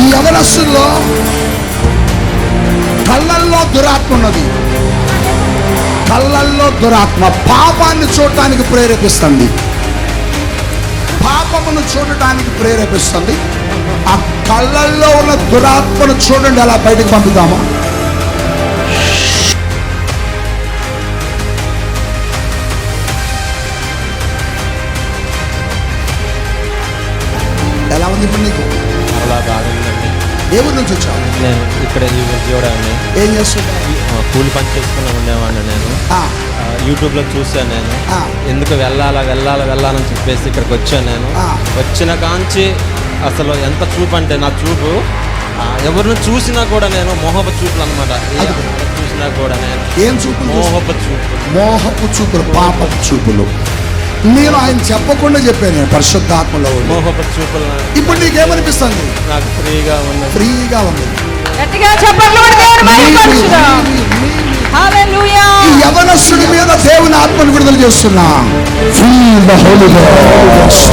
ఈ యవనస్సుల్లో కళ్ళల్లో దురాత్మ ఉన్నది. కళ్ళల్లో దురాత్మ పాపాన్ని చూడటానికి ప్రేరేపిస్తుంది. పాపమును చూడటానికి ప్రేరేపిస్తుంది. ఆ కళ్ళల్లో ఉన్న దురాత్మను చూడండి అలా బయటకు పంపుతామా. ఎలా ఉంది ఇప్పుడు నీకు? ఏ ఊరు నుంచి వచ్చావు? నేను ఇక్కడ అండి ఏం చేస్తున్నావు? ఆ, కూలి పని చేసుకుని ఉండేవాడిని నేను. యూట్యూబ్లో చూశాను నేను. ఎందుకు వెళ్ళాలా వెళ్ళాలా వెళ్ళాలని చెప్పేసి ఇక్కడికి వచ్చాను నేను. వచ్చిన కాంచి అసలు ఎంత చూపు అంటే నా చూపు ఎవరిని చూసినా కూడా నేను మోహప చూపులు అనమాట చూసినా కూడా నేను ఏం చూస్తున్నావు? మోహప చూపు మోహపు చూపులు పాపపు చూపులు. నేను ఆయన చెప్పకుండా చెప్పాను నేను పరిశుద్ధాత్మలో ఇప్పుడు నీకేమనిపిస్తుంది? నాకు ఫ్రీగా ఉన్నది. ఫ్రీగా ఉంది. యవనస్తుడి మీద దేవుని ఆత్మను విడుదల చేస్తున్నా. Feel the Holy Ghost.